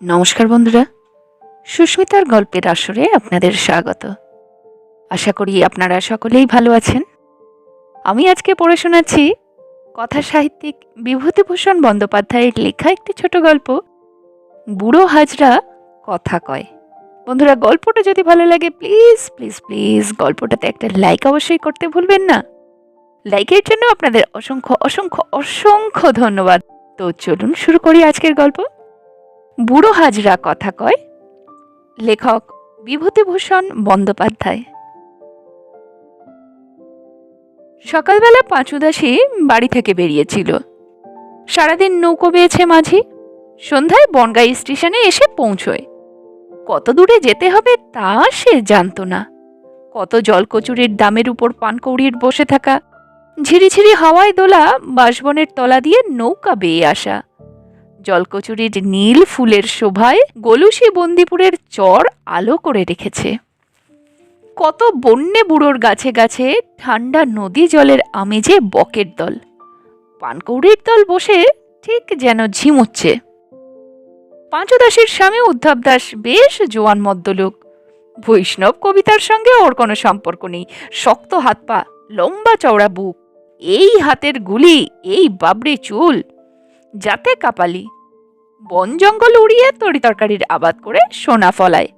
নমস্কার বন্ধুরা। সুস্মিতার গল্পের আসরে আপনাদের স্বাগত। আশা করি আপনারা সকলেই ভালো আছেন। আমি আজকে পড়ে শোনাচ্ছি কথা সাহিত্যিক বিভূতিভূষণ বন্দ্যোপাধ্যায়ের লেখা একটি ছোট গল্প, বুড়ো হাজরা কথা কয়। বন্ধুরা, গল্পটা যদি ভালো লাগে প্লিজ প্লিজ প্লিজ গল্পটাতে একটা লাইক অবশ্যই করতে ভুলবেন না। লাইকের জন্য আপনাদের অসংখ্য অসংখ্য অসংখ্য ধন্যবাদ। তো চলুন শুরু করি আজকের গল্প। বুড়ো হাজরা কথা কয়। লেখক বিভূতিভূষণ বন্দ্যোপাধ্যায়। সকালবেলা পাঁচুদাসী বাড়ি থেকে বেরিয়েছিল। সারাদিন নৌকো বেয়েছে মাঝি। সন্ধ্যায় বনগাই স্টেশনে এসে পৌঁছয়। কত দূরে যেতে হবে তা সে জানতো না। কত জলকচুরির দামের উপর পানকৌড়ির বসে থাকা। ঝিরিঝিরি হাওয়ায় দোলা বাঁশবনের তলা দিয়ে নৌকা বেয়ে আসা। জলকচুরির নীল ফুলের শোভায় গলুসি বন্দিপুরের চর আলো করে রেখেছে। কত বন্যে বুড়োর গাছে গাছে ঠান্ডা নদী জলের আমেজে বকের দল। পানকৌড়ির দল বসে ঠিক যেন ঝিমুচ্ছে। পাঁচদাসের স্বামী উদ্ধব দাস বেশ জোয়ান মদ্দলোক বৈষ্ণব কবিতার সঙ্গে ওর কোনো সম্পর্ক নেই। শক্ত হাত পা, লম্বা চওড়া বুক। এই হাতের গুলি, এই বাবরে চুল, যাতে কাপালি। বন জঙ্গল উড়িয়ে তরি তরকারির আবাদ করে সোনা ফলায়।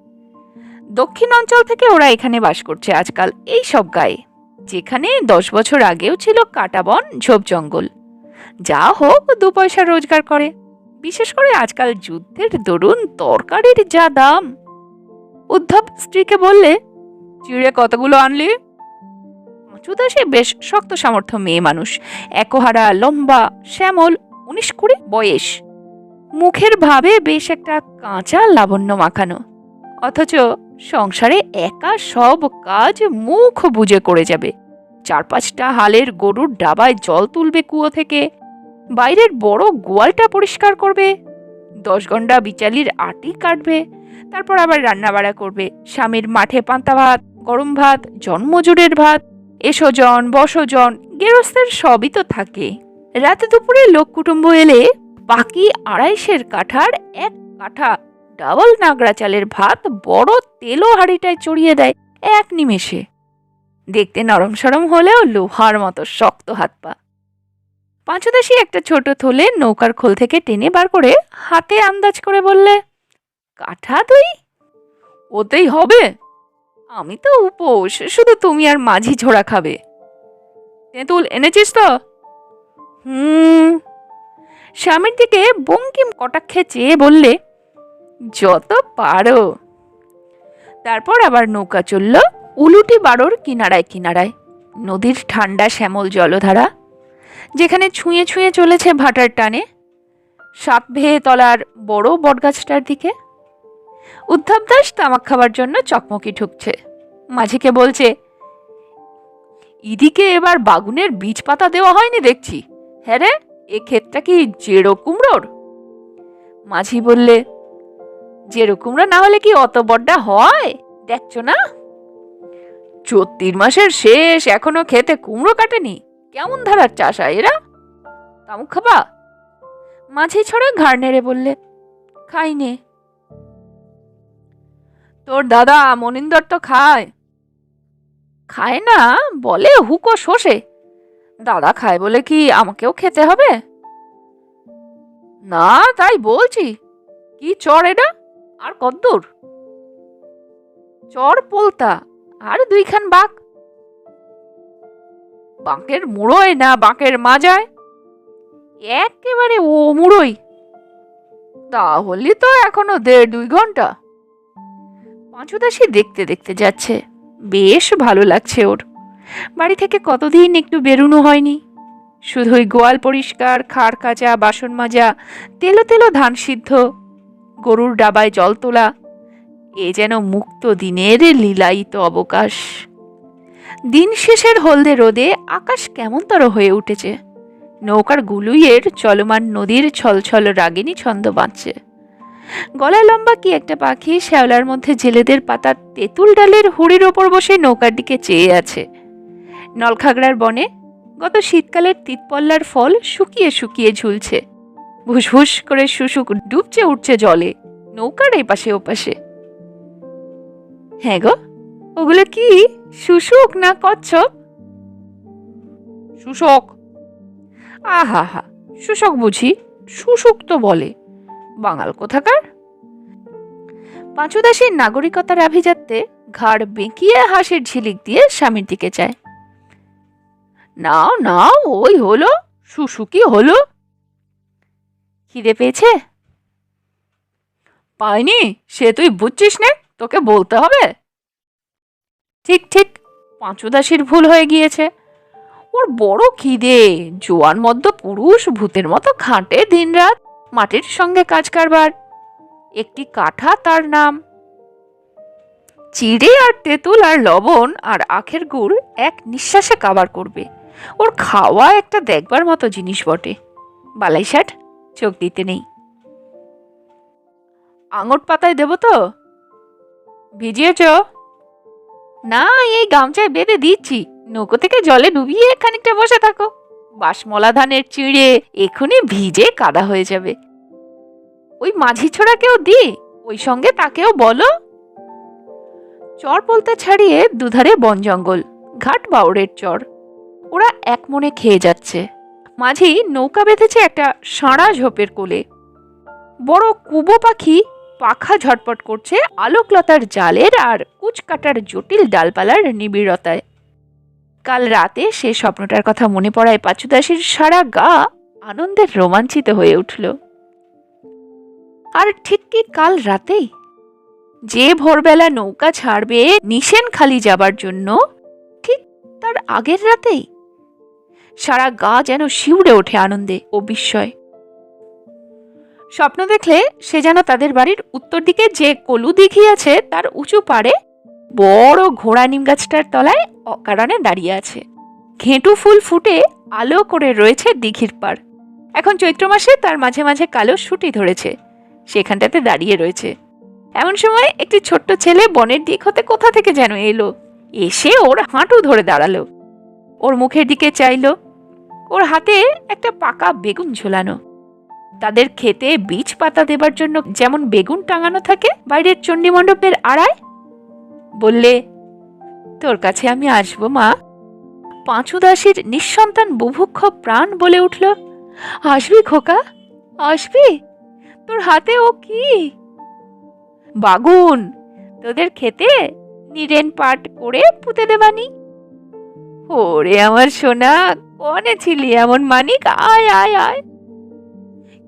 দক্ষিণ অঞ্চল থেকে ওরা এখানে বাস করছে আজকাল এই সব গায়ে, যেখানে দশ বছর আগেও ছিল কাটা বন, ঝোপ জঙ্গল। যা হোক, দু পয়সা রোজগার করে। বিশেষ করে আজকাল যুদ্ধের দরুন তরকারির যা দাম। উদ্ধব স্ত্রীকে বললে, চিড়ে কতগুলো আনলি? পাঁচুদা সে বেশ শক্ত সামর্থ্য মেয়ে মানুষ, একহারা, লম্বা, শ্যামল, উনিশ কুড়ি বয়স। মুখের ভাবে বেশ একটা কাঁচা লাবণ্য মাখানো। অথচ সংসারে একা সব কাজ মুখ বুঝে করে যাবে। চার পাঁচটা হালের গরুর ডাবায় জল তুলবে কুয়ো থেকে, বাইরের বড় গোয়ালটা পরিষ্কার করবে, দশ ঘণ্টা বিচালির আটি কাটবে, তারপর আবার রান্নাবাড়া করবে, স্বামীর মাঠে পান্তা ভাত, গরম ভাত, জন্মজুরের ভাত, এসোজন, বসজন, গেরস্তের সবই তো থাকে। রাতে দুপুরে লোক কুটুম্ব এলে বাকি আড়াইশের কাঠার এক কাঠা ডাবল নাগরা চালের ভাত বড় তেলো হাঁড়িটায় চড়িয়ে দেয় এক নিমেষে। দেখতে নরম সরম হলেও লোহার মতো শক্ত হাত পা। পাঁচদাসী একটা ছোট থলে নৌকার খোল থেকে টেনে বার করে হাতে আন্দাজ করে বললে, কাঠা তুই ওতেই হবে। আমি তো উপোস, শুধু তুমি আর মাঝি ঝোড়া খাবে। তেঁতুল এনেছিস তো? হুম স্বামীর দিকে বঙ্কিম কটাক্ষে চেয়ে বললে, যত পারো। তারপর আবার নৌকা চলল উলুটি বাড়োর কিনারায় কিনারায়, নদীর ঠান্ডা শ্যামল জলধারা, যেখানে ছুঁয়ে ছুঁয়ে চলেছে ভাটার টানে সাত ভেয়ে তলার বড় বটগাছটার দিকে। উদ্ধব দাস তামাক খাবার জন্য চকমকি ঠুকছে। মাঝিকে বলছে ইদিকে এবার বাগুনের বীজ পাতা দেওয়া হয়নি দেখছি। হ্যাঁ রে এ ক্ষেতটা কি জেরো কুমড়োর? মাঝি বললে, জেরো কুমড়ো না হলে কি অত বড্ডা হয়? দেখছ না? চত্রির মাসের শেষ, এখনও খেতে কুমড়ো কাটেনি। কেমন ধারার চাষা এরা? তামুক খাবা? মাঝি ছড়া ঘাড় নেড়ে বললে খাইনে তোর দাদা মনিন্দর তো খায়। খায় না, বলে হুকো শোষে। দাদা খায় বলে কি আমাকেও খেতে হবে? না, তাই বলছি। কি চর এটা? আর কদ্দূর? চর পোলতা, আর দুইখান বাঁক বাঁকের মুড়োয় না বাঁকের মাজায়? একেবারে ও মুড়োই। তাহলে তো এখনও দেড় দুই ঘণ্টা। পাঁচুদাসী দেখতে দেখতে যাচ্ছে। বেশ ভালো লাগছে ওর। বাড়ি থেকে কতদিন একটু বেরোনো হয়নি? শুধুই গোয়াল পরিষ্কার খাড় কাচা, বাসন মাজা, তেলো তেলো ধান সিদ্ধ, গরুর ডাবায় জল তোলা, এ যেন মুক্ত দিনের লীলায়িত অবকাশ। দিন শেষের হলদে রোদে আকাশ কেমনতর হয়ে উঠেছে। নৌকার গুলুইয়ের চলমান নদীর ছলছল রাগিনী ছন্দ বাঁচছে গলায় লম্বা কি একটা পাখি, শ্যাওলার মধ্যে জেলেদের পাতা তেঁতুল ডালের হুড়ির ওপর বসে নৌকার দিকে চেয়ে আছে। নলখাগড়ার বনে গত শীতকালের তিতপল্লার ফল শুকিয়ে শুকিয়ে ঝুলছে। ভুসভুস করে শুশুক ডুবছে উঠছে জলে নৌকার এপাশে ওপাশে। হ্যাঁ গো ওগুলো কি শুশুক না কচ্ছপ? শুশক। আহা হা শুশক বুঝি শুশুক তো বলে। বাঙাল কোথাকার? পাঁচুদাসীর নাগরিকতার আভিজাত্যে ঘাড় বেঁকিয়ে হাসির ঝিলিক দিয়ে স্বামীর দিকে যায় নাও নাও, ওই হলো শুশুকি হলো। খিদে পেয়েছে? পাইনি, সে তুই বুঝছিস না, তোকে বলতে হবে। ঠিক ঠিক, পাঁচুদাসীর ভুল হয়ে গিয়েছে। ওর বড় খিদে, জোয়ান মধ্য পুরুষ ভূতের মতো খাটে দিনরাত মাটির সঙ্গে কাজ কারবার। একটি কাঠা তার নাম। চিড়ে আর তেঁতুল আর লবণ আর আখের গুড় এক নিঃশ্বাসে কাবার করবে। ওর খাওয়া একটা দেখবার মতো জিনিস বটে। বালাই ষাট চোখ দিতে নেই। আঙট পাতায় দেব তো? ভিজিয়েছ? না, এই গামছায় বেঁধে দিচ্ছি। নৌকো থেকে জলে ডুবিয়ে খানিকটা বসে থাকো। বাসমলা ধানের চিড়ে এখনই ভিজে কাদা হয়ে যাবে। ওই মাঝি ছোড়াকেও দি, ওই সঙ্গে তাকেও বলো। চর বলতে ছাড়িয়ে দুধারে বন জঙ্গল, ঘাট বাউরের চর। ওরা এক মনে খেয়ে যাচ্ছে। মাঝি নৌকা বেঁধেছে একটা সাঁড়া ঝোপের কোলে। বড় কুবো পাখি পাখা ঝটপট করছে আলোকলতার জালের আর কুচকাটার জটিল ডালপালার নিবিড়তায়। কাল রাতে সে স্বপ্নটার কথা মনে পড়ায় পাচুদাসীর সারা গা আনন্দের রোমাঞ্চিত হয়ে উঠল। আর ঠিক কি কাল রাতেই? যে ভোরবেলা নৌকা ছাড়বে নিশেন খালি যাবার জন্য, ঠিক তার আগের রাতেই? সারা গা যেন শিউড়ে ওঠে আনন্দে ও বিস্ময়। স্বপ্ন দেখলে সে যেন তাদের বাড়ির উত্তর দিকে যে কলু দিঘি আছে তার উঁচু পাড়ে বড় ঘোড়া নিম গাছটার তলায় অকারণে দাঁড়িয়ে আছে। ঘেঁটু ফুল ফুটে আলো করে রয়েছে দিঘির পাড়। এখন চৈত্র মাসে তার মাঝে মাঝে কালো সুটি ধরেছে। সেখানটাতে দাঁড়িয়ে রয়েছে। এমন সময় একটি ছোট্ট ছেলে বনের দিক হতে কোথা থেকে যেন এলো। এসে ওর হাঁটু ধরে দাঁড়াল। ওর মুখের দিকে চাইলো। ওর হাতে একটা পাকা বেগুন ঝোলানো। তাদের খেতে বীজ পাতা দেবার জন্য যেমন বেগুন টাঙানো থাকে, বাইরের চণ্ডীমণ্ডপের আড়ায় বললে, তোর কাছে আমি আসব, মা। পাঁচু দাসীর নিঃসন্তান বুভুক্ষ প্রাণ বলে উঠল, আসবি খোকা, আসবি? তোর হাতে ও কি? বাগুন, তোদের খেতে নিরেন পাট করে পুঁতে দেবানি। ওরে আমার সোনা কনে ছিলি এমন মানিক? আয় আয় আয়।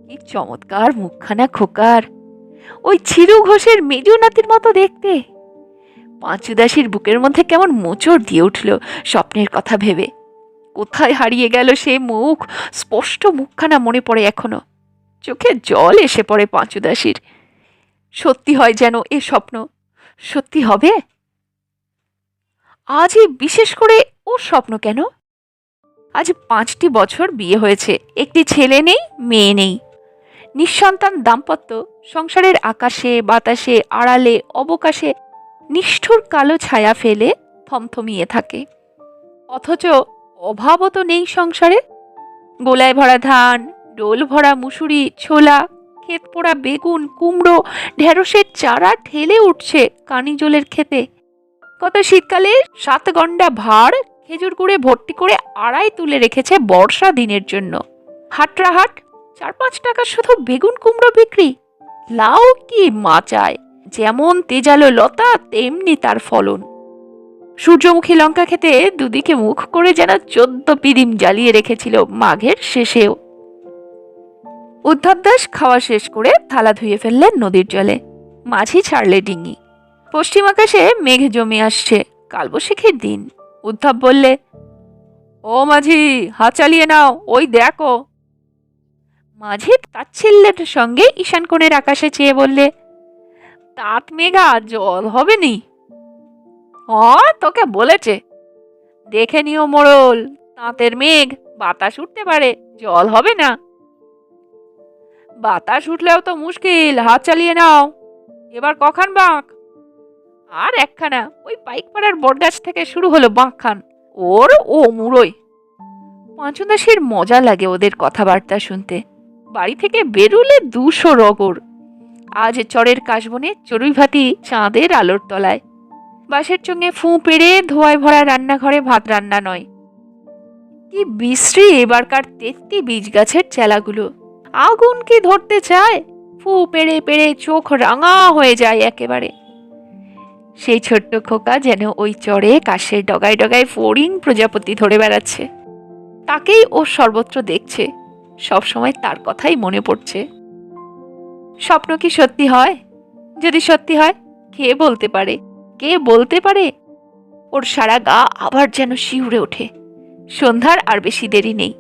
কি চমৎকার মুখখানা খোকার। ওই ছিরু ঘোষের মেজু নাতির মতো দেখতে। পাঁচুদাসীর বুকের মধ্যে কেমন মোচড় দিয়ে উঠল স্বপ্নের কথা ভেবে। কোথায় হারিয়ে গেল সে মুখ? স্পষ্ট মুখখানা মনে পড়ে এখনও। চোখে জল এসে পড়ে পাঁচুদাসীর। সত্যি হয় যেন এ স্বপ্ন সত্যি হবে? আজই বিশেষ করে ওর স্বপ্ন কেন? আজ পাঁচটি বছর বিয়ে হয়েছে। একটি ছেলে নেই, মেয়ে নেই। নিঃসন্তান দাম্পত্য সংসারের আকাশে, বাতাসে, আড়ালে, অবকাশে নিষ্ঠুর কালো ছায়া ফেলে থমথমিয়ে থাকে। অথচ অভাবও তো নেই সংসারে। গোলায় ভরা ধান, ডোল ভরা মুসুরি, ছোলা, ক্ষেত পোড়া বেগুন, কুমড়ো, ঢেঁড়সের চারা ঠেলে উঠছে কানি জলের খেতে কত শীতকালে সাত গন্ডা ভাড় খেজুর গুড়ে ভর্তি করে আড়াই তুলে রেখেছে বর্ষা দিনের জন্য। হাটরাহাট, চার পাঁচ টাকা শুধু বেগুন কুমড়ো বিক্রি। লাউ কি মাচায়? যেমন তেজালো লতা, তেমনি তার ফলন। সূর্যমুখী লঙ্কা খেতে দুদিকে মুখ করে যেন চোদ্দ পিদিম জ্বালিয়ে রেখেছিল মাঘের শেষেও। উদ্ধব দাস খাওয়া শেষ করে থালা ধুয়ে ফেললেন নদীর জলে। মাঝি ছাড়লে ডিঙি। পশ্চিম আকাশে মেঘ জমে আসছে। কালবৈশাখীর দিন। উদ্ধব বললে, ও মাঝি, হাত চালিয়ে নাও, ওই দেখো। মাঝি তাচ্ছিল্যের সঙ্গে ঈশান কোণের আকাশে চেয়ে বললে তাঁত মেঘা, জল হবে নি? হ তোকে বলেছে। দেখে নিও মোড়ল তাঁতের মেঘ, বাতাস উঠতে পারে, জল হবে না। বাতাস উঠলেও তো মুশকিল, হাত চালিয়ে নাও। এবার কখন বাঁক? আর একখানা, ওই পাইকপাড়ার বটগাছ থেকে শুরু হলো বাঁকখান। ওর ও মুড়োই। পাঁচুদাসীর মজা লাগে ওদের কথাবার্তা শুনতে। বাড়ি থেকে বেরুলে দুশো রগর। আজ চরের কাশবনে চড়ুই ভাতি চাঁদের আলোর তলায়। বাঁশের চোঙে ফুঁ পেড়ে ধোয়ায় ভরা রান্নাঘরে ভাত রান্না নয়। কি বিশ্রী এবারকার তেত্তি বীজ গাছের চেলাগুলো। আগুন কি ধরতে চায়? ফু পেড়ে পেড়ে চোখ রাঙা হয়ে যায় একেবারে। সেই ছোট্ট খোকা যেন ওই চড়ে কাশের ডগায় ডগায় ফড়িং প্রজাপতি ধরে বেড়াচ্ছে। তাকেই ও সর্বত্র দেখছে। সবসময় তার কথাই মনে পড়ছে। স্বপ্ন কি সত্যি হয়? যদি সত্যি হয়, কে বলতে পারে? কে বলতে পারে? ওর সারা গা আবার যেন শিউরে ওঠে। সন্ধ্যার আর বেশি দেরি নেই।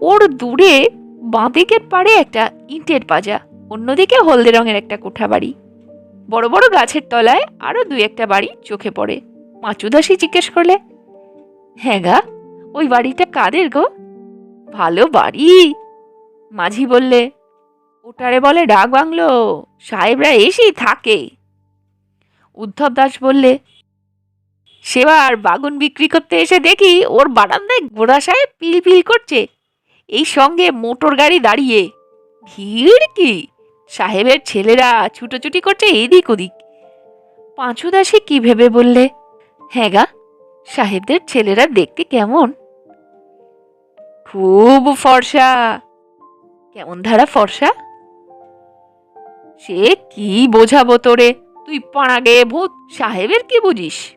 ওর দূরে বাঁদিকের পাড়ে একটা ইটের পাজা অন্যদিকে হলদে রঙের একটা কোঠা বাড়ি বড় গাছের তলায় আরও দুই একটা বাড়ি চোখে পড়ে। পাঁচুদাসী জিজ্ঞেস করলে হ্যাঁ গা, ওই বাড়িটা কাদের গো? ভালো বাড়ি। মাঝি বললে, ওটারে বলে ডাক বাংলো, সাহেবরা এসেই থাকে। উদ্ধব দাস বললে, সেবার বাগুন বিক্রি করতে এসে দেখি ওর বারান্দায় গোড়া সাহেব পিল পিল করছে। এই সঙ্গে মোটর গাড়ি দাঁড়িয়ে। ভিড় কি? সাহেবের ছেলেরা ছুটোছুটি করছে এদিক ওদিক। পাঁচু দাসে কি ভেবে বললে? হ্যাঁ গা, সাহেবদের ছেলেরা দেখতে কেমন? খুব ফর্সা। কেমন ধারা ফর্সা? সে কি বোঝাবো তোরে? তুই পাড়া গেয়ে ভূত, সাহেবের কি বুঝিস?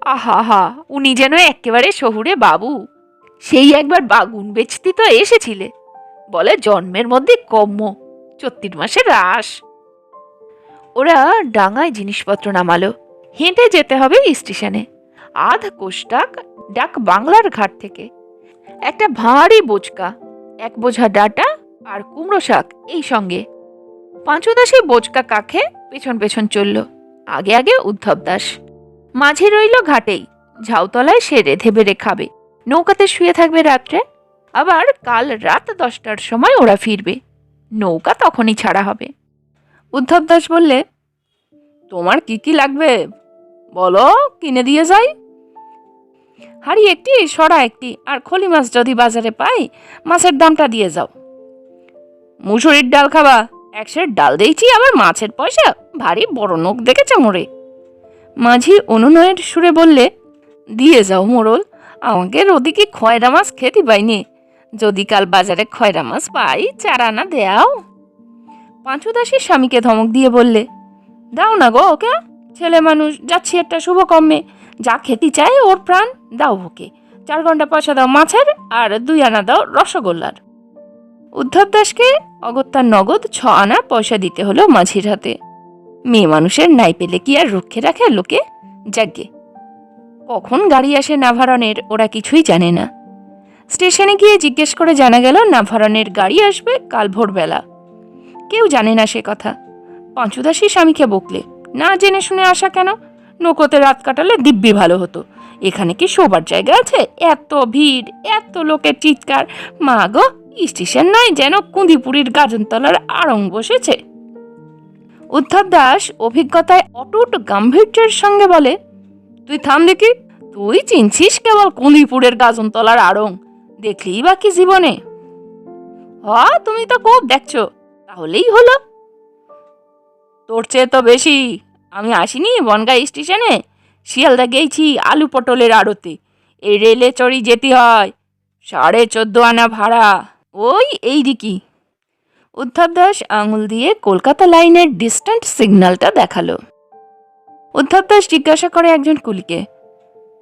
আহা হা, উনি যেন একেবারে শহুরে বাবু। সেই একবার বাগুন বেচতি তো এসেছিলে। বলে জন্মের মধ্যে কম্য চত্রিশ মাসের রাস ওরা ডাঙায় জিনিসপত্র নামালো। হেঁটে যেতে হবে স্টেশনে। আধ কোষ্টাক ডাক বাংলার ঘাট থেকে। একটা ভারী বোচকা, এক বোঝা ডাটা আর কুমড়ো শাক এই সঙ্গে। পাঁচুদাসী বোচকা কাখে পেছন পেছন চলল। আগে আগে উদ্ধব দাস। মাঝে রইল ঘাটেই। ঝাউতলায় সে রেধে বেড়ে খাবে। নৌকাতে শুয়ে থাকবে রাত্রে। আবার কাল রাত দশটার সময় ওরা ফিরবে। নৌকা তখনই ছাড়া হবে। উদ্ধব দাস বললে, তোমার কি কি লাগবে? বলো, কিনে দিয়ে যাই। হাড়ি একটি, সরা একটি, আর খলি মাছ যদি বাজারে পাই, মাছের দামটা দিয়ে যাও। মুসুরির ডাল খাবা? একশের ডাল দিয়েছি, আবার মাছের পয়সা? ভারী বড় নোক দেখেছে মোড়ে মাঝি অনুনয়ের সুরে বললে, দিয়ে যাও মোড়ল আমাকে ওদিকে খয়রা মাছ খেতে পাইনি যদি কাল বাজারে খয়রা মাছ পাই, চার আনা দেও পাঁচুদাসীর স্বামীকে ধমক দিয়ে বললে, দাও না গো ওকে, ছেলে মানুষ, যাচ্ছি একটা শুভ কর্মে যা খেতে চায় ওর প্রাণ, দাও ওকে। চার ঘণ্টা পয়সা দাও মাছের, আর দুই আনা দাও রসগোল্লার। উদ্ধব দাসকে অগত্যার নগদ ছ আনা পয়সা দিতে হলো মাঝির হাতে। মেয়ে মানুষের নাই পেলে কি আর রক্ষে রাখে লোকে? যাগ্গে কখন গাড়ি আসে নাভারণের, ওরা কিছুই জানে না। স্টেশনে গিয়ে জিজ্ঞেস করে জানা গেল নাভারণের গাড়ি আসবে কাল ভোরবেলা। কেউ জানে না সে কথা। পাঁচুদাসী স্বামীকে বকলে, না জেনে শুনে আসা কেন? নৌকোতে রাত কাটালে দিব্যি ভালো হতো। এখানে কি শোবার জায়গা আছে? এত ভিড়, এত লোকের চিৎকার। মা গো, স্টেশন নয় যেন কুঁদিপুরীর গাজনতলার আড়ং বসেছে। উদ্ধব দাস অভিজ্ঞতায় অটুট গাম্ভীর্যের সঙ্গে বলে, তুই থাম দেখি, তুই চিনছিস কেবল কুঁদিপুরের গাজনতলার আড়ং? দেখলেই বা কি জীবনে? হ তুমি তো খুব দেখছ, তাহলেই হলো। তোর চেয়ে তো বেশি, আমি আসিনি বনগাঁ স্টেশনে, শিয়ালদা গেছি আলু পটলের আড়তে, এই রেলে চড়ি যেতে হয়, সাড়ে চোদ্দ আনা ভাড়া, ওই এই দিকি। উদ্ধব দাস আঙুল দিয়ে কলকাতা লাইনের ডিস্ট্যান্ট সিগন্যালটা দেখাল। উদ্ধব দাস জিজ্ঞাসা করে একজন কুলিকে,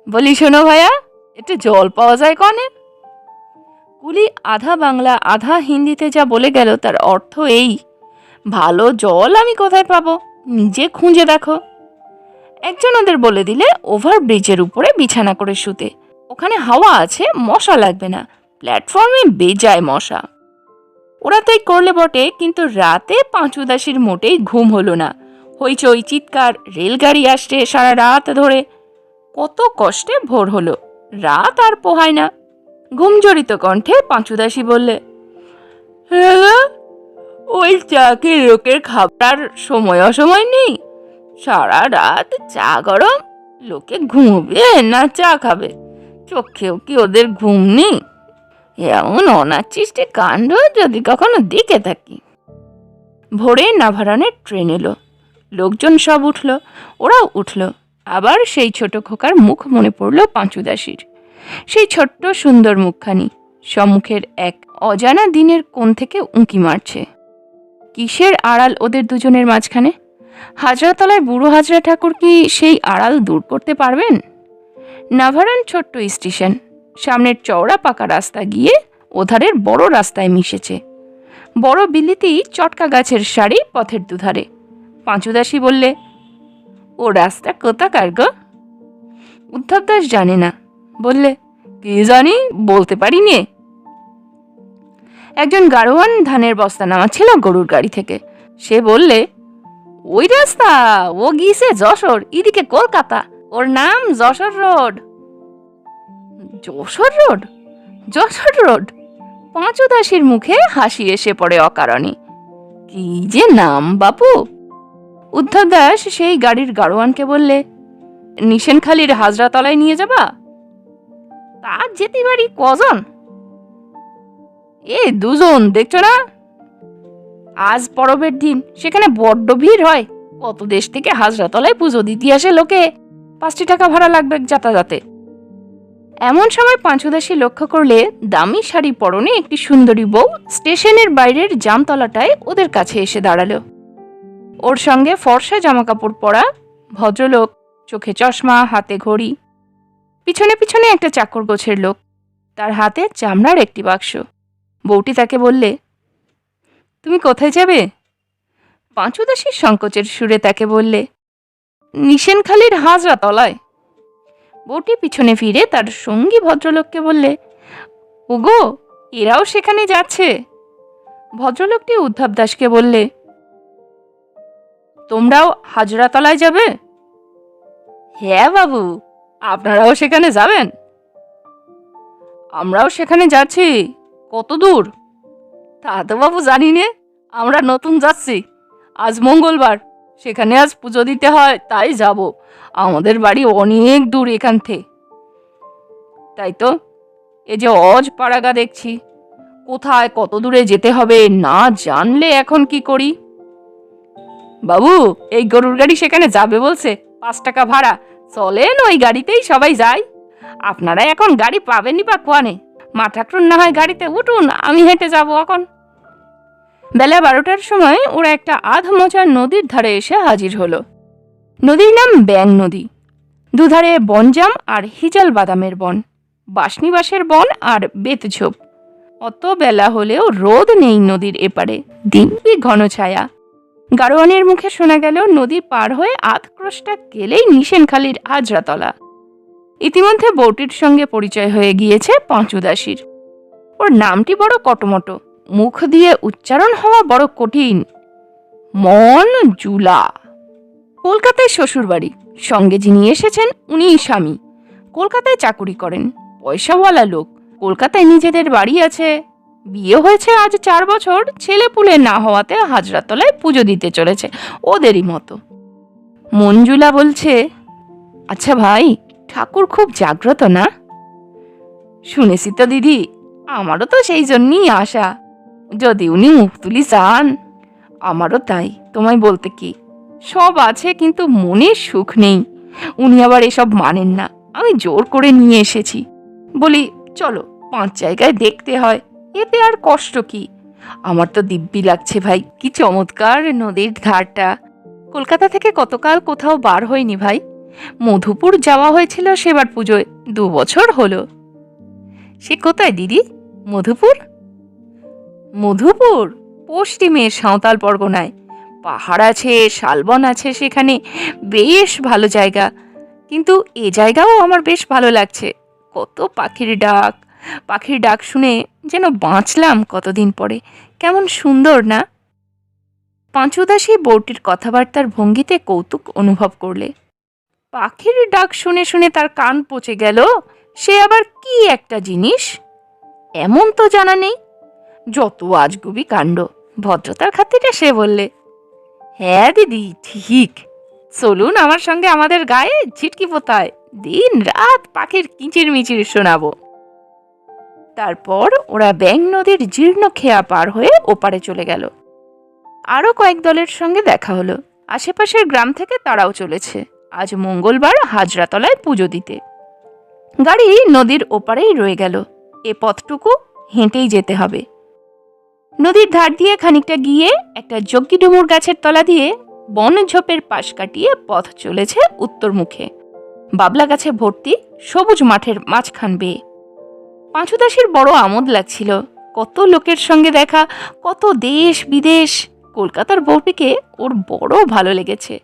বলি, শোনো ভাইয়া, একটু জল পাওয়া যায় কনে? কুলি আধা বাংলা, আধা হিন্দিতে যা বলে গেল তার অর্থ এই, ভালো জল আমি কোথায় পাবো? নিজে খুঁজে দেখো। একজন ওদের বলে দিলে ওভার ব্রিজের উপরে বিছানা করে শুতে। ওখানে হাওয়া আছে, মশা লাগবে না। প্ল্যাটফর্মে বেজায় মশা। ওরা তাই করলে বটে, কিন্তু রাতে পাঁচুদাসীর মোটেই ঘুম হলো না। হইচই, চিৎকার, রেলগাড়ি আসছে সারা রাত ধরে। কত কষ্টে ভোর হলো। রাত আর পোহায় না। ঘুমজড়িত কণ্ঠে পাঁচুদাসী বললে হ্যাঁ ওই চাকরির লোকের খাবার সময় অসময় নেই। সারা রাত চা গরম, লোকে ঘুমবে না চা খাবে। চোখেও কি ওদের ঘুম নেই? এমন অনাচিষ্টে কাণ্ড যদি কখনো দেখে থাকি। ভোরে নাভারানের ট্রেন এলো। লোকজন সব উঠল, ওরাও উঠল। আবার সেই ছোট খোকার মুখ মনে পড়ল পাঁচুদাসীর সেই ছোট্ট সুন্দর মুখখানি সম্মুখের এক অজানা দিনের কোণ থেকে উঁকি মারছে। কিসের আড়াল ওদের দুজনের মাঝখানে? হাজরাতলায় বুড়ো হাজরা ঠাকুর কি সেই আড়াল দূর করতে পারবেন? নাভারান ছোট্ট স্টেশন, সামনের চওড়া পাকা রাস্তা গিয়ে ওধারের বড় রাস্তায় মিশেছে। বড় বিলিতি চটকা গাছের সারি পথের দুধারে। পাঁচুদাসী বললে, ও রাস্তা কোথাকার গো? উদ্ধব দাস জানে না। বললে, কি জানি, বলতে পারি নে একজন গাড়োয়ান ধানের বস্তা নামাচ্ছিল গরুর গাড়ি থেকে। সে বললে, ওই রাস্তা, ও গিয়েছে যশোর, এদিকে কলকাতা, ওর নাম Jessore road. Jessore road? Jessore road? পাঁচুদাসীর মুখে হাসি এসে পড়ে অকারণে। কি যে নাম, বাপু? উদ্ধব দাস সেই গাড়ির গাড়োয়ানকে বললে, নিশেনখালির হাজরাতলায় নিয়ে যাবা? তা যেতে পারি কজন? এ দুজন, দেখছ না? আজ পরবের দিন, সেখানে বড্ড ভিড় হয়। কত দেশ থেকে হাজরাতলায় পুজো দিতে আসে লোকে। পাঁচটি টাকা ভাড়া লাগবে যাতায়াতে। এমন সময় পাঁচুদাসী লক্ষ্য করলে দামি শাড়ি পরনে একটি সুন্দরী বউ স্টেশনের বাইরের জামতলাটায় ওদের কাছে এসে দাঁড়াল। ওর সঙ্গে ফর্সা জামাকাপড় পরা ভদ্রলোক, চোখে চশমা, হাতে ঘড়ি। পিছনে পিছনে একটা চাকর গোছের লোক। তার হাতে চামড়ার একটি বাক্স। বউটি তাকে বললে, তুমি কোথায় যাবে? পাঁচুদাসীর সংকোচের সুরে তাকে বললে, নিশেনখালির হাজরা তলায়। বউটি পিছনে ফিরে তার সঙ্গী ভদ্রলোককে বললে, ওগো, এরাও সেখানে যাচ্ছে। ভদ্রলোকটি উদ্ধব দাসকে বললে, তোমরাও হাজরাতলায় যাবে? হ্যাঁ বাবু। আপনারাও সেখানে যাবেন? আমরাও সেখানে যাচ্ছি। কত দূর? তা তো বাবু জানি নে, আমরা নতুন যাচ্ছি। আজ মঙ্গলবার, সেখানে আজ পুজো দিতে হয়, তাই যাব। আমাদের বাড়ি অনেক দূর এখান থেকে তাই তো, এ যে অজ পাড়াগা দেখছি। কোথায় কত দূরে যেতে হবে না জানলে এখন কি করি? বাবু, এই গরুর গাড়ি সেখানে যাবে বলছে, পাঁচ টাকা ভাড়া। চলেন ওই গাড়িতেই সবাই যায় আপনারা এখন গাড়ি পাবেনই বা কোয়ানে মা ঠাকুর না হয় গাড়িতে উঠুন, আমি হেঁটে যাব এখন। বেলা বারোটার সময় ওরা একটা আধ মোচার নদীর ধারে এসে হাজির হলো। নদীর নাম ব্যাং নদী। দুধারে বনজাম আর হিজাল বাদামের বন, বাসনিবাসের বন আর বেতঝোপ অত বেলা হলেও রোদ নেই নদীর এপারে দিব্যি ঘন ছায়া। গাড়োয়ানের মুখে শোনা গেল নদী পার হয়ে আধ ক্রোশটা গেলেই নিশেনখালির আজরাতলা। ইতিমধ্যে বউটির সঙ্গে পরিচয় হয়ে গিয়েছে পাঁচুদাসীর ওর নামটি বড় কটমটো। মুখ দিয়ে উচ্চারণ হওয়া বড় কঠিন। মন জুলা। কলকাতায় শ্বশুরবাড়ি। সঙ্গে যিনি এসেছেন উনিই স্বামী। কলকাতায় চাকুরি করেন। পয়সাওয়ালা লোক। কলকাতায় নিজেদের বাড়ি আছে। বিয়ে হয়েছে আজ চার বছর ছেলে পুলে না হওয়াতে হাজরাতলায় পুজো দিতে চলেছে, ওদেরই মতো। মঞ্জুলা বলছে আচ্ছা ভাই, ঠাকুর খুব জাগ্রত না? শুনেছি তো দিদি, আমারও তো সেই জন্যই আশা। যদি উনি মুখ তুলি চান, আমারও তাই, তোমায় বলতে কি? সব আছে কিন্তু মনে সুখ নেই। উনি আবার এসব মানেন না, আমি জোর করে নিয়ে এসেছি। বলি, চলো, পাঁচ জায়গায় দেখতে হয়। এতে আর কষ্ট কি? আমার তো দিব্যি লাগছে ভাই, কি চমৎকার নদীর ধারটা কলকাতা থেকে কতকাল কোথাও বার হয়নি ভাই। মধুপুর যাওয়া হয়েছিল সেবার পুজোয়, দু বছর হলো। সে কোথায় দিদি? মধুপুর? মধুপুর? পশ্চিমে সাঁওতাল পরগনায়। পাহাড় আছে, শালবন আছে সেখানে, বেশ ভালো জায়গা। কিন্তু এ জায়গাও আমার বেশ ভালো লাগছে। কত পাখির ডাক। পাখির ডাক শুনে যেন বাঁচলাম কতদিন পরে। কেমন সুন্দর না? পাঁচুদাসী বউটির কথাবার্তার ভঙ্গিতে কৌতুক অনুভব করলে। পাখির ডাক শুনে শুনে তার কান পচে গেল। সে আবার কি একটা জিনিস? এমন তো জানা নেই। যত আজগুবি কাণ্ড, ভদ্রতার খাতিরে সে বললে হ্যাঁ দিদি, ঠিক। চলুন আমার সঙ্গে আমাদের গায়ে ঝিটকি পোতায়। দিন রাত পাখির কিচির মিচির শোনাবো। তারপর ওরা ব্যাং নদীর জীর্ণ খেয়া পার হয়ে ওপারে চলে গেল। আরও কয়েক দলের সঙ্গে দেখা হলো। আশেপাশের গ্রাম থেকে তারাও চলেছে। আজ মঙ্গলবার হাজরাতলায় পুজো দিতে। গাড়ি নদীর ওপারেই রয়ে গেল। এ পথটুকু হেঁটেই যেতে হবে। নদীর ধার দিয়ে খানিকটা গিয়ে একটা যজ্ঞি ডুমুর গাছের তলা দিয়ে বন ঝোপের পাশ কাটিয়ে পথ চলেছে উত্তর মুখে। বাবলা গাছে ভর্তি সবুজ মাঠের মাঝখান বেয়ে। পাঁচুদাসের বড় আমোদ লাগছিল। কত লোকের সঙ্গে দেখা, কত দেশ বিদেশ। কলকাতার বউটিকে ওর বড় ভালো লেগেছে।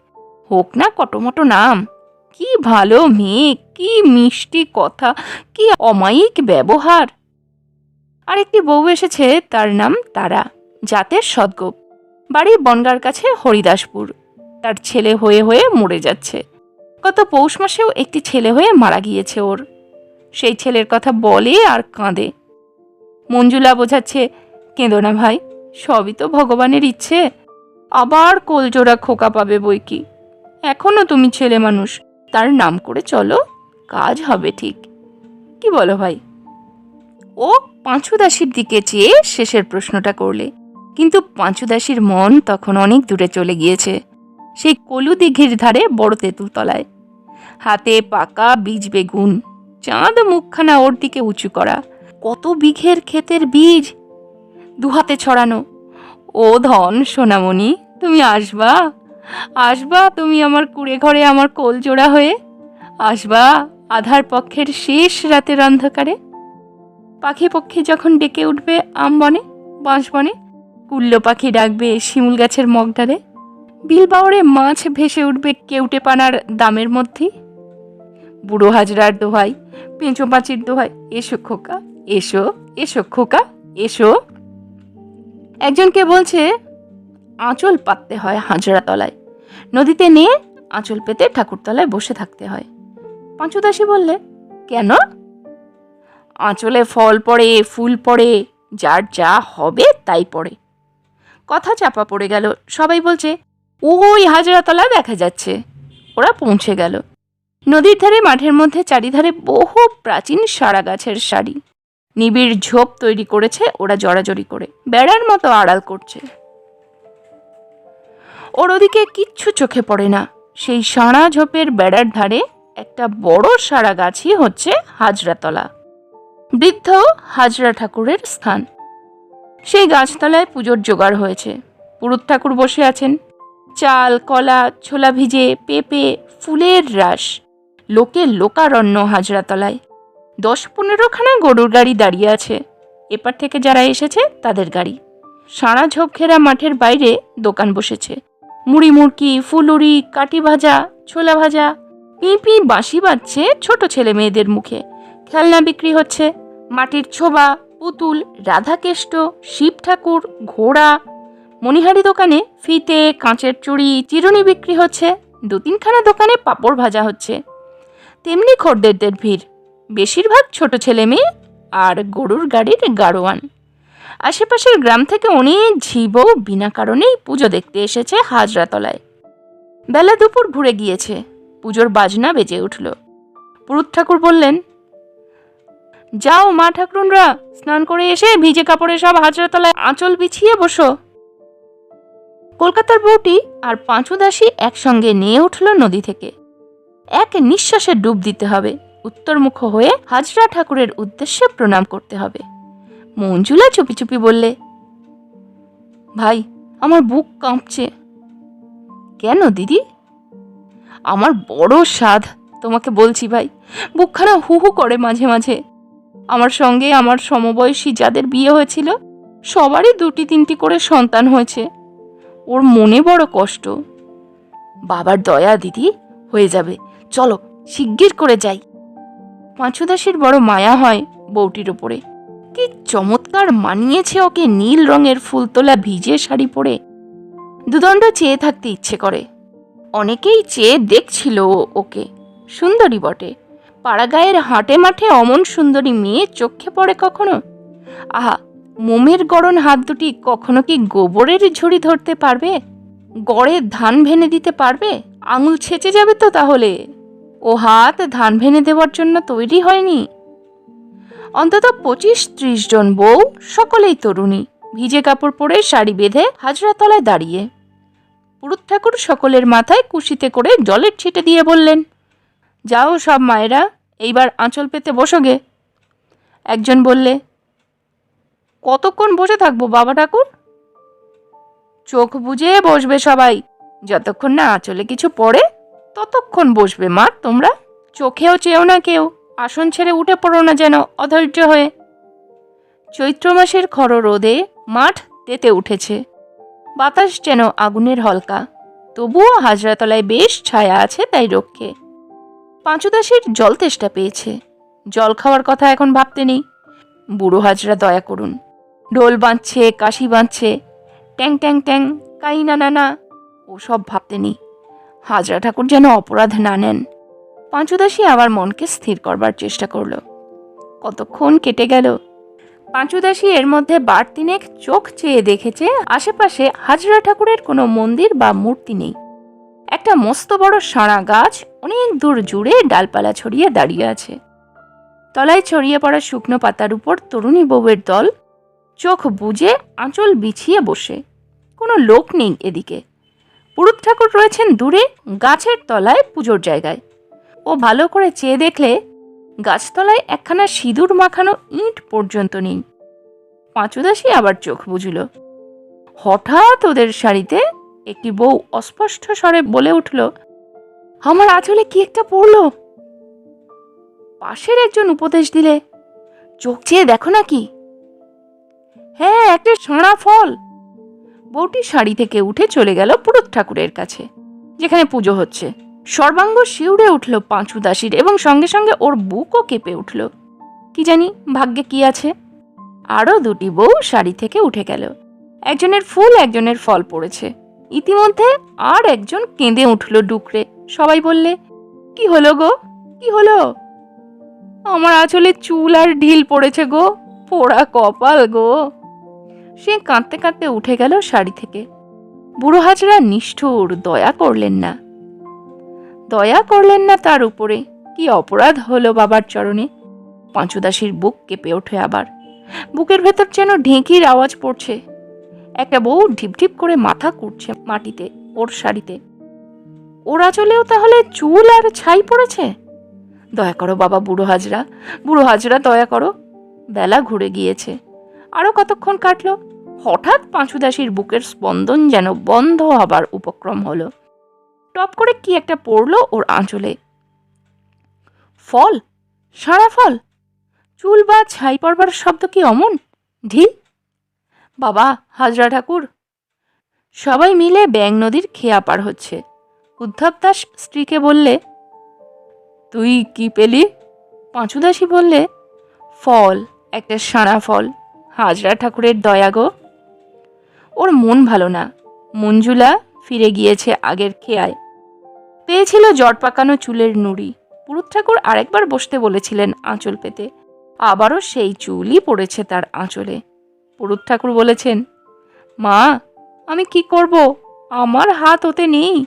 হোক না কটমটো নাম, কি ভালো মেয়ে, কি মিষ্টি কথা, কি অমায়িক ব্যবহার। আর একটি বউ এসেছে, তার নাম তারা, জাতের সদ্গোপ। বাড়ি বনগার কাছে হরিদাসপুর। তার ছেলে হয়ে হয়ে মরে যাচ্ছে। গত পৌষ মাসেও একটি ছেলে হয়ে মারা গিয়েছে ওর। সেই ছেলের কথা বলে আর কাঁদে। মঞ্জুলা বোঝাচ্ছে, কেঁদো না ভাই, সবই তো ভগবানের ইচ্ছে। আবার কোলজোড়া খোকা পাবে বই কি? এখনও তুমি ছেলে মানুষ, তার নাম করে চলো, কাজ হবে ঠিক। কি বলো ভাই? ও পাঁচুদাসীর দিকে চেয়ে শেষের প্রশ্নটা করলে। কিন্তু পাঁচুদাসীর মন তখন অনেক দূরে চলে গিয়েছে। সেই কলু দিঘির ধারে বড় তেঁতুল তলায় হাতে পাকা বীজ বেগুন চাঁদ মুখখানা ওর দিকে উঁচু করা। কত বিঘের ক্ষেতের বীজ? দুহাতে ছড়ানো। ও ধন, সোনামণি, তুমি আসবা? আসবা তুমি আমার কুড়ে ঘরে আমার কোল জোড়া হয়ে? আসবা আধার পক্ষের শেষ রাতের অন্ধকারে? পাখি পক্ষী যখন ডেকে উঠবে আম বনে, বাঁশ বনে, কুল্ল পাখি ডাকবে শিমুল গাছের মগডালে? বিলবাওরে মাছ ভেসে উঠবে কেউটে পানার দামের মধ্যেই? বুড়ো হাজরার দোহাই, পেঁচো পাঁচির দোহাই, এসো খোকা, এসো এসো খোকা, এসো। একজনকে বলছে, আঁচল পাততে হয় হাজরা তলায়। নদীতে নিয়ে আঁচল পেতে ঠাকুরতলায় বসে থাকতে হয়। পাঁচুদাসী বললে, কেন? আঁচলে ফল পড়ে, ফুল পড়ে, যার যা হবে তাই পড়ে। কথা চাপা পড়ে গেল। সবাই বলছে, ওই হাজরাতলা দেখা যাচ্ছে। ওরা পৌঁছে গেল। নদীর ধারে, মাঠের মধ্যে, চারিধারে বহু প্রাচীন সারা গাছের সারি। নিবিড় ঝোপ তৈরি করেছে ওরা জড়াজড়ি করে। বেড়ার মতো আড়াল করছে। ওর ওদিকে কিচ্ছু চোখে পড়ে না। সেই সাঁড়া ঝোপের বেড়ার ধারে একটা বড় সারা গাছই হচ্ছে হাজরাতলা। বৃদ্ধ হাজরা ঠাকুরের স্থান। সেই গাছতলায় পুজোর জোগাড় হয়েছে। পুরুত ঠাকুর বসে আছেন। চাল, কলা, ছোলা ভিজে পেঁপে, ফুলের রাস। লোকে লোকারণ্য হাজরাতলায়। দশ পনেরোখানা গরুর গাড়ি দাঁড়িয়ে আছে। এপার থেকে যারা এসেছে, তাদের গাড়ি। সারা ঝোপ ঘেরা মাঠের বাইরে দোকান বসেছে। মুড়ি মুড়কি, ফুলুরি কাটি ভাজা, ছোলা ভাজা। পিঁপি বাঁশি বাজছে ছোট ছেলে মেয়েদের মুখে। খেলনা বিক্রি হচ্ছে। মাটির ছোবা, পুতুল, রাধাকেষ্ট, শিব ঠাকুর, ঘোড়া। মণিহারি দোকানে ফিতে, কাঁচের চুড়ি, চিরুনি বিক্রি হচ্ছে। দু তিনখানা দোকানে পাঁপড় ভাজা হচ্ছে। তেমনি খদ্দেরদের ভিড়। বেশিরভাগ ছোট ছেলে মেয়ে আর গরুর গাড়ির গাড়োয়ান। আশেপাশের গ্রাম থেকে অনেক ঝিবও বিনা কারণেই পুজো দেখতে এসেছে হাজরাতলায়। বেলা দুপুর ঘুরে গিয়েছে, পুজোর বাজনা বেজে উঠল। পুরুত ঠাকুর বললেন, যাও মা ঠাকুরনরা, স্নান করে এসে ভিজে কাপড়ে সব হাজরাতলায় আঁচল বিছিয়ে বসো। কলকাতার বউটি আর পাঁচু দাসী একসঙ্গে নিয়ে উঠল নদী থেকে। এক নিঃশ্বাসে ডুব দিতে হবে। উত্তরমুখ হয়ে হাজরা ঠাকুরের উদ্দেশ্যে প্রণাম করতে হবে। মঞ্জুলা চুপি চুপি বললে, ভাই, আমার বুক কাঁপছে। কেন দিদি? আমার বড় স্বাদ, তোমাকে বলছি ভাই। বুকখানা হু হু করে মাঝে মাঝে। আমার সঙ্গে আমার সমবয়সী যাদের বিয়ে হয়েছিল, সবারই দুটি তিনটি করে সন্তান হয়েছে। ওর মনে বড় কষ্ট। বাবার দয়া দিদি হয়ে যাবে। চলো, শিগগির করে যাই। পাঁচুদাসীর বড় মায়া হয় বউটির ওপরে কি চমৎকার মানিয়েছে ওকে নীল রঙের ফুলতোলা ভিজে শাড়ি পরে। দুদণ্ড চেয়ে থাকতে ইচ্ছে করে। অনেকেই চেয়ে দেখছিল ওকে। সুন্দরী বটে। পাড়াগায়ের হাটে মাঠে অমন সুন্দরী মেয়ে চোখে পড়ে কখনো? আহা, মোমের গড়ন হাত দুটি কখনো কি গোবরের ঝুড়ি ধরতে পারবে? গড়ে ধান ভেনে দিতে পারবে? আঙুল ছেঁচে যাবে তো তাহলে। হাত ধান ভেনে দেওয়ার জন্য তৈরি হয়নি। অন্তত পঁচিশ ত্রিশ জন বউ, সকলেই তরুণী, ভিজে কাপড় পরে শাড়ি বেঁধে হাজরা তলায় দাঁড়িয়ে। পুরুত ঠাকুর সকলের মাথায় কুশিতে করে জলের ছিটে দিয়ে বললেন, যাও সব মায়েরা, এইবার আঁচল পেতে বসোগে একজন বললে, কতক্ষণ বসে থাকব বাবা ঠাকুর? চোখ বুজে বসবে সবাই, যতক্ষণ না আঁচলে কিছু পড়ে ততক্ষণ বসবে, মা, তোমরা? চোখেও চেয়েও না কেউ। আসন ছেড়ে উঠে পড়ো না যেন, অধৈর্য হয়ে। চৈত্র মাসের খর রোদে মাঠ তেতে উঠেছে। বাতাস যেন আগুনের হলকা। তবুও হাজরাতলায় বেশ ছায়া আছে তাই রক্ষে। পাঁচুদাসীর জল তেষ্টা পেয়েছে। জল খাওয়ার কথা এখন ভাবতে নেই। বুড়ো হাজরা দয়া করুন। ঢোল বাঁধছে, কাশি বাঁধছে। ট্যাং ট্যাং ট্যাং, কাই, না না না ওসব ভাবতে নেই। হাজরা ঠাকুর যেন অপরাধ না নেন। পাঁচুদাসী আবার মনকে স্থির করবার চেষ্টা করল। কতক্ষণ কেটে গেল। পাঁচুদাসী এর মধ্যে বার তিনেক চোখ চেয়ে দেখেছে, আশেপাশে হাজরা ঠাকুরের কোনো মন্দির বা মূর্তি নেই। একটা মস্ত বড় সাঁড়া গাছ অনেক দূর জুড়ে ডালপালা ছড়িয়ে দাঁড়িয়ে আছে। তলায় ছড়িয়ে পড়া শুকনো পাতার উপর তরুণী বউয়ের দল চোখ বুজে আঁচল বিছিয়ে বসে। কোনো লোক নেই এদিকে। পুরুত ঠাকুর রয়েছেন দূরে, গাছের তলায় পুজোর জায়গায়। ও ভালো করে চেয়ে দেখলে গাছতলায় একখানা সিঁদুর মাখানো ইঁট পর্যন্ত নেই। পাঁচুদাসী আবার চোখ বুঝল হঠাৎ ওদের শাড়িতে একটি বউ অস্পষ্ট স্বরে বলে উঠল, আমার আঁচলে কি একটা পড়ল? পাশের একজন উপদেশ দিলে, চোখ চেয়ে দেখো না কি হ্যাঁ একটা সাঁড়া ফল। বউটি শাড়ি থেকে উঠে চলে গেল পুরুত ঠাকুরের কাছে, যেখানে পুজো হচ্ছে। সর্বাঙ্গ শিউরে উঠল পাঁচু দাসির এবং সঙ্গে সঙ্গে ওর বুকও কেঁপে উঠল। কি জানি ভাগ্যে কি আছে? আরও দুটি বউ শাড়ি থেকে উঠে গেল। একজনের ফুল, একজনের ফল পড়েছে। ইতিমধ্যে আর একজন কেঁদে উঠল ডুকরে। সবাই বললে, কি হলো গো? কি হলো? আমার আঁচলে চুল আর ঢিল পড়েছে গো। পোড়া কপাল গো। সে কাঁদতে কাঁদতে উঠে গেল শাড়ি থেকে। বুড়ো হাজরা নিষ্ঠুর, দয়া করলেন না। দয়া করলেন না তার উপরে। কি অপরাধ হলো বাবার চরণে। পাঁচুদাসীর বুক কেঁপে ওঠে আবার। বুকের ভেতর যেন ঢেঁকির আওয়াজ পড়ছে। একটা বউ ঢিপঢিপ করে মাথা কুটছে মাটিতে, ওর শাড়িতে। ওর আঁচলেও তাহলে চুল আর ছাই পড়েছে? দয়া করো বাবা বুড়ো হাজরা। বুড়ো হাজরা, দয়া করো। বেলা ঘুরে গিয়েছে। আরও কতক্ষণ কাটলো? হঠাৎ পাঁচুদাসীর বুকের স্পন্দন যেন বন্ধ হবার উপক্রম হলো। টপ করে কি একটা পড়ল ওর আঁচলে। ফল? সারা ফল? চুল বা ছাই পড়বার শব্দ কি অমন? ঢিল বাবা, হাজরা ঠাকুর। সবাই মিলে ব্যাং নদীর খেয়া পার হচ্ছে। উদ্ধব দাস স্ত্রীকে বললে, তুই কি পেলি? পাঁচুদাসী বললে, ফল, একটা সাঁড়া ফল। হাজরা ঠাকুরের দয়া গো। ওর মন ভালো না। মঞ্জুলা ফিরে গিয়েছে আগের খেয়ায়। পেয়েছিল জট পাকানো চুলের নুড়ি। পুরুত ঠাকুর আরেকবার বসতে বলেছিলেন আঁচল পেতে। আবারও সেই চুলই পড়েছে তার আঁচলে। পুরুত ঠাকুর বলেছেন, মা, আমি কি করব? আমার হাত ওতে নেই।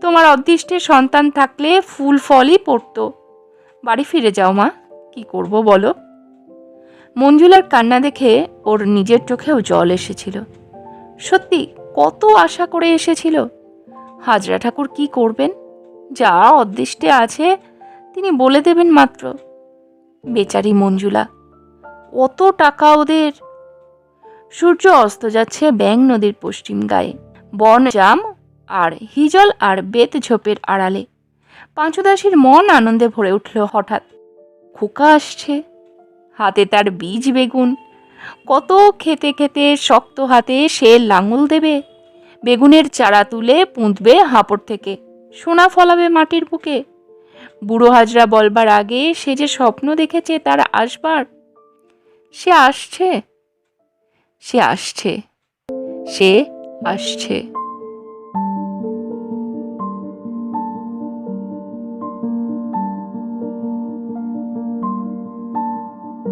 তোমার অদৃষ্টে সন্তান থাকলে ফুল ফলই পড়তো। বাড়ি ফিরে যাও মা। কি করব বলো? মঞ্জুলার কান্না দেখে ওর নিজের চোখেও জল এসেছিল। সত্যি, কত আশা করে এসেছিল। হাজরা ঠাকুর কি করবেন? যা অদৃষ্টে আছে, তিনি বলে দেবেন মাত্র। বেচারি মঞ্জুলা অত টাকা ওদের? সূর্য অস্ত যাচ্ছে ব্যাং নদীর পশ্চিম গায়ে। বন, জাম আর হিজল আর বেত ঝোপের আড়ালে। পাঁচুদাসীর মন আনন্দে ভরে উঠল হঠাৎ। খোকা আসছে। হাতে তার বীজ বেগুন। কত খেতে খেতে শক্ত হাতে সে লাঙল দেবে। বেগুনের চারা তুলে পুঁতবে হাঁপড় থেকে, সোনা ফলাবে মাটির বুকে। বুড়ো হাজরা বলবার আগে সে যে স্বপ্ন দেখেছে তার আসবার। সে আসছে সে আসছে সে আসছে।